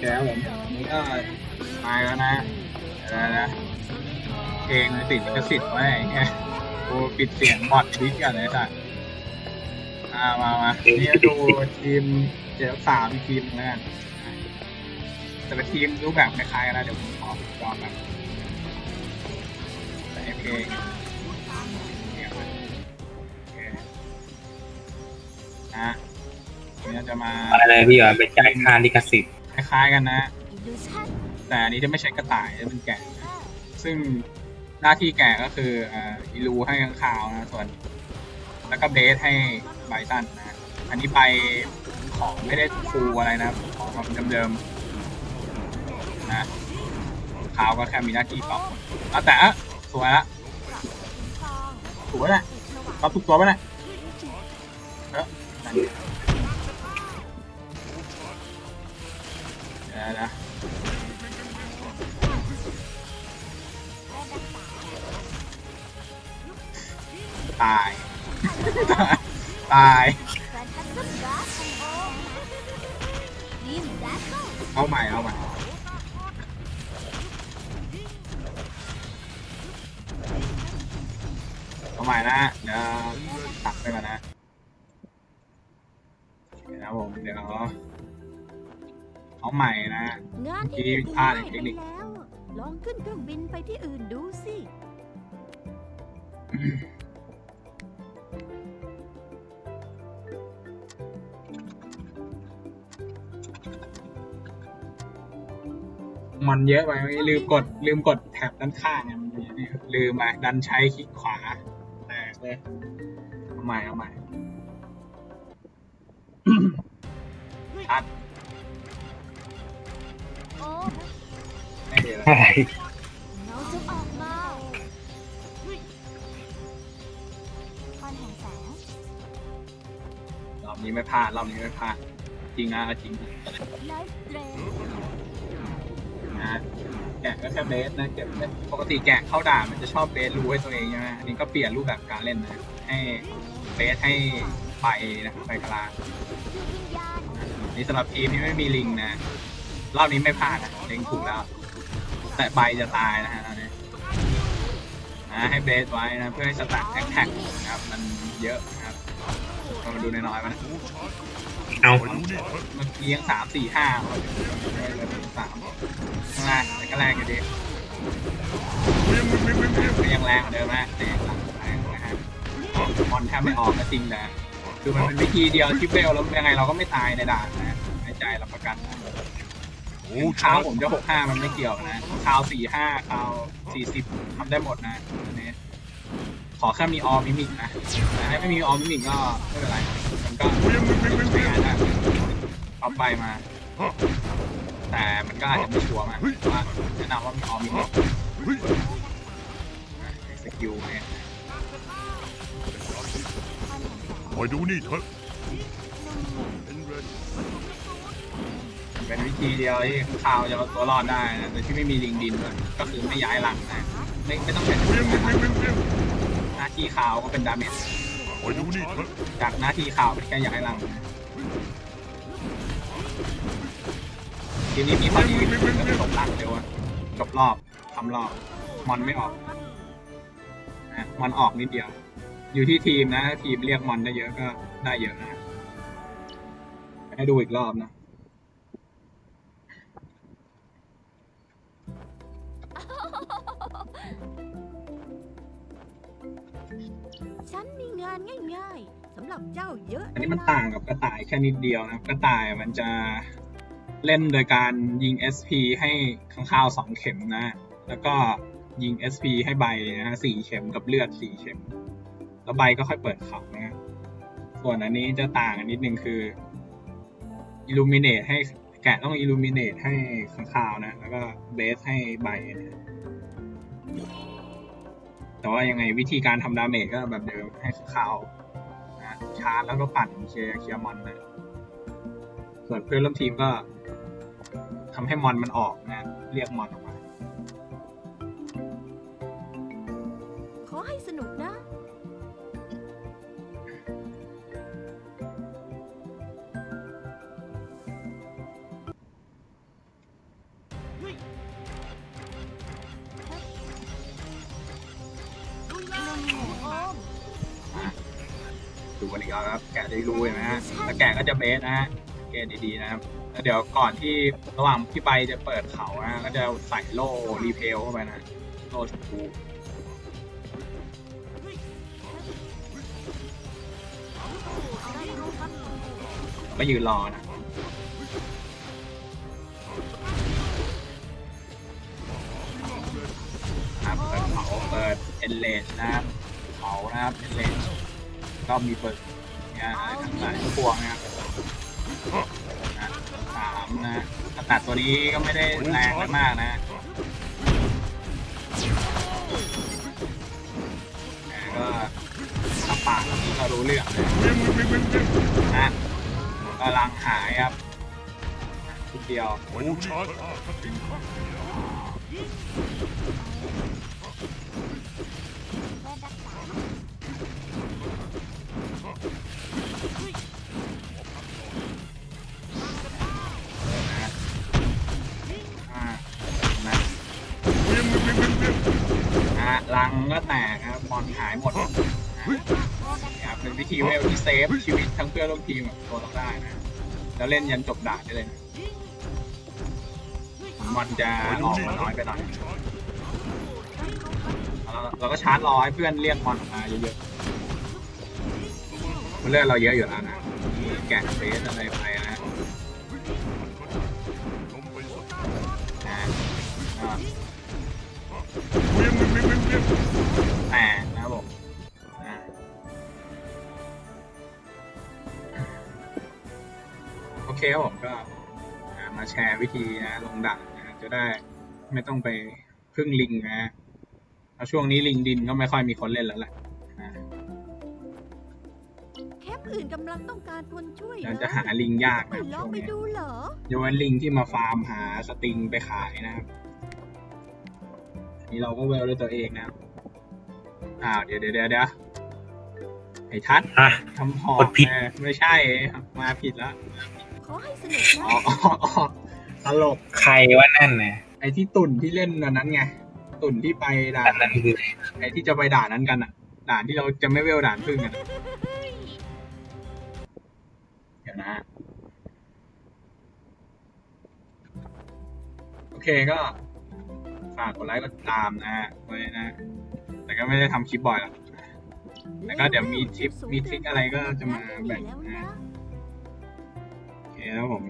แกผมนี่ก็มาแล้วนะอะไรนะเพลงติดลิขสิทธิ์ไว้ไอ้เงี้ยกูปิดเสียงบอดดิสกันเลยสัสอ่ามามาเนี่ก็ดูทีมเจ็ดสามทีมนึงแล้วกันแต่ละทีมรูปแบบคล้ายๆกันนะเดี๋ยวผมขอลองแบบใส่เพลงเนี่ยโอเคนะวันนี้จะมาอะไรพี่ว่าไปจ่ายค่าลิขสิทธิ์ คล้ายๆกันนะ แต่อันนี้จะไม่ใช่กระต่ายจะเป็นแกะ ซึ่งหน้าที่แกะก็คืออ่าอีลูให้ข้างคาวนะส่วน แล้วก็เบสให้ไบตันนะ อันนี้ใบของไม่ได้ฟูอะไรนะของแบบเดิมๆนะคาวก็แค่มีหน้าที่ตอบอะแต่สวยละถูกแล้วแหละตอบถูกตัวไปะเนะเออ นั่นดิเดี๋ยวนะตาย ตาย Phantasm Blast Beam Battle เอาใหม่เอาใหม่เอาใหม่นะเดี๋ยวตัดไปก่อนนะเดี๋ยวนะผมเดี๋ยว เอาใหม่นะ งานที่ที่นี่พลาดง่ายเทไปคนิคแล้ว ลองขึ้นเครื่องบินไปที่อื่นดูสิ มันเยอะไปไม่ลืมกด ลืมกดแท็บด้านข้างเนี่ยมันมีนี่ลืมไปดันใช้คลิกขวาแตกเลยเอาใหม่เอาใหม่ ชัด อะไรเงาจะออกมาคอนแห่งแสงรอบนี้ไม่พลาดรอบนี้ไม่พลาดจริงนะเอาจริงนะไลฟ์เรนนะแกะก็แค่เบสนะแกะปกติแกะเข้าด่ามันจะชอบเบสรู้ให้ตัวเองใช่ไหมอันนี้ก็เปลี่ยนรูปแบบการเล่นนะให้เบสให้ไปนะไปกลางวิญญาณนี่สำหรับทีมที่ไม่มีลิงนะรอบนี้ไม่พลาดนะเล็งถูกแล้ว แต่ใบจะตายนะฮะตอนนี้นะให้เบสไว้นะเพื่อให้สตาร์ทแท็กนะครับมันเยอะนะครับก็มาดูน้อยๆมันเอาเมื่อกี้ยังสามสี่ห้าเลยสามข้างล่างแต่ก็แรงอยู่ดีก็ยังแรงเหมือนเดิมนะแต่ยังแรงนะฮะมอนแทบไม่ออกก็จริงแต่คือมันเป็นวิธีเดียวที่เวลแล้วยังไงเราก็ไม่ตายในด่านนะในใจเราประกันนะ คราวผมจะหกห้ามันไม่เกี่ยวนะคราวสี่ห้าคราวสี่สิบทำได้หมดนะนนี้ขอแค่มีออมิมิกนะแต่ถ้าไม่มีออมิมิกก็ไม่เป็นไร มันก็ใช้งานได้เอาไปมา แต่มันก็อาจจะไม่ชัวร์มากว่าแนะนำว่ามีออมิมิกสกิลเนี่ยคอยดูนี่เถอะ เป็นวิธีเดียวที่ข่าวจะเอาตัวรอดได้นะโดยที่ไม่มีลิงดินด้วยก็คือไม่ย้ายหลังนะไม่ไม่ต้องเป็นเวียงเวียงเวียงเวียงเวียงหน้าที่ข่าวก็เป็นดาเมจคอยดูนี่เถอะจากหน้าที่ข่าวเป็นแค่ย้ายหลังทีนี้มีข้อดีก็คือจบหลังเร็วอะจบรอบทำรอบมอนไม่ออกนะมอนออกนิดเดียว อยู่ที่ทีมนะ ทีมเรียกมอนได้เยอะก็ได้เยอะนะให้ดูอีกรอบนะ ฉันมีงานง่ายๆสำหรับเจ้าเยอะอันนี้มันต่างกับกระต่ายแค่นิดเดียวนะครับ กระต่ายมันจะเล่นโดยการยิง SP ให้ข้างข้าวสองเข็มนะ แล้วก็ยิง SP ให้ใบนะฮะสี่เข็มกับเลือดสี่เข็ม แล้วใบก็ค่อยเปิดเขานะฮะส่วนอันนี้จะต่างกันนิดนึงคือ Illuminate ให้แกะต้อง Illuminate ให้ข้างข้าวนะ แล้วก็เบสให้ใบนะ แต่ว่ายังไงวิธีการทำดาเมจก็แบบเดิมให้ข้างข้าวนะชาร์จแล้วก็ปั่นเคลียร์เคลียร์มอนนะส่วนเพื่อนร่วมทีมก็ทำให้มอนมันออกนะเรียกมอนออกมา ขอให้สนุกนะ ดูกันอีกแล้วครับ แกะได้รู้เห็นไหมฮะแล้วแกะก็จะเบสนะฮะเกตดีๆนะครับแล้วเดี๋ยวก่อนที่ระหว่างที่ไปจะเปิดเขานะก็จะใส่โล่รีเพลเข้าไปนะโล่ชมพูก็ยืนรอนะครับเปิดเผาเปิดเอนเลสนะครับานะครับเอนเลสก็มีเปิดเนี่ยทั้งหลายทั้งปวงนะครับสามนะขนาดตัวนี้ก็ไม่ได้แรงมากนะก็ถ้าปากนี่ก็รู้เรื่องเลยเวียงเวียงเวียงเวียงเวียงนะกำลังหายครับทีเดียว ลังก็แตกครับบอลหายหมดนะครับเป็นวิธีเวลที่เซฟชีวิตทั้งเพื่อนร่วมทีมกับตัวเราได้นะ แล้วเล่นยันจบด่านได้เลยนะบอลจะออกมาน้อยไปหน่อยเราเราก็ชาร์จรอให้เพื่อนเรียกบอลออกมาเยอะๆมันเลือดเราเยอะอยู่แล้วนะแกะเฟสอะไรไป แตกนะครับผมนะโอเคครับผมก็อ่ามาแชร์วิธีนะลงดักนะจะได้ไม่ต้องไปพึ่งลิงนะแล้วช่วงนี้ลิงดินก็ไม่ค่อยมีคนเล่นแล้วแหละนะแคปอื่นกำลังต้องการคนช่วยเรานะจะหาลิงยากไม่นะลช่องวงไปนี้ดูเหรอยกเว้นลิงที่มาฟาร์มหาสติงไปขายนะครับ นี่เราก็เวลด้วยตัวเองนะครับอ้าวเดี๋ยวเดี๋ยวเดี๋ยวเดี๋ยวไอ้ทัศน์อะ ทำหอกกดผิด เออไม่ใช่มาผิดแล้วขอให้สนุกอ๋อนะอ๋ออ๋อตลกใครว่านั่นนะไอ้ที่ตุ่นที่เล่นอันนั้นไงตุ่นที่ไปด่าอันนนั้นคือไอ้ที่จะไปด่านนั้นกันอะ ด่านที่เราจะไม่เวลด่านพึ่งกันอะเดี๋ยวนะ โอเคก็ ฝากกดไลค์กดติดตามนะฮะไว้นะ แต่ก็ไม่ได้ทำคลิปบ่อยหรอกแล้วก็เดี๋ยวมีทิปมีทริคอะไรก็จะมาแบ่งนะนะโอเคครับผม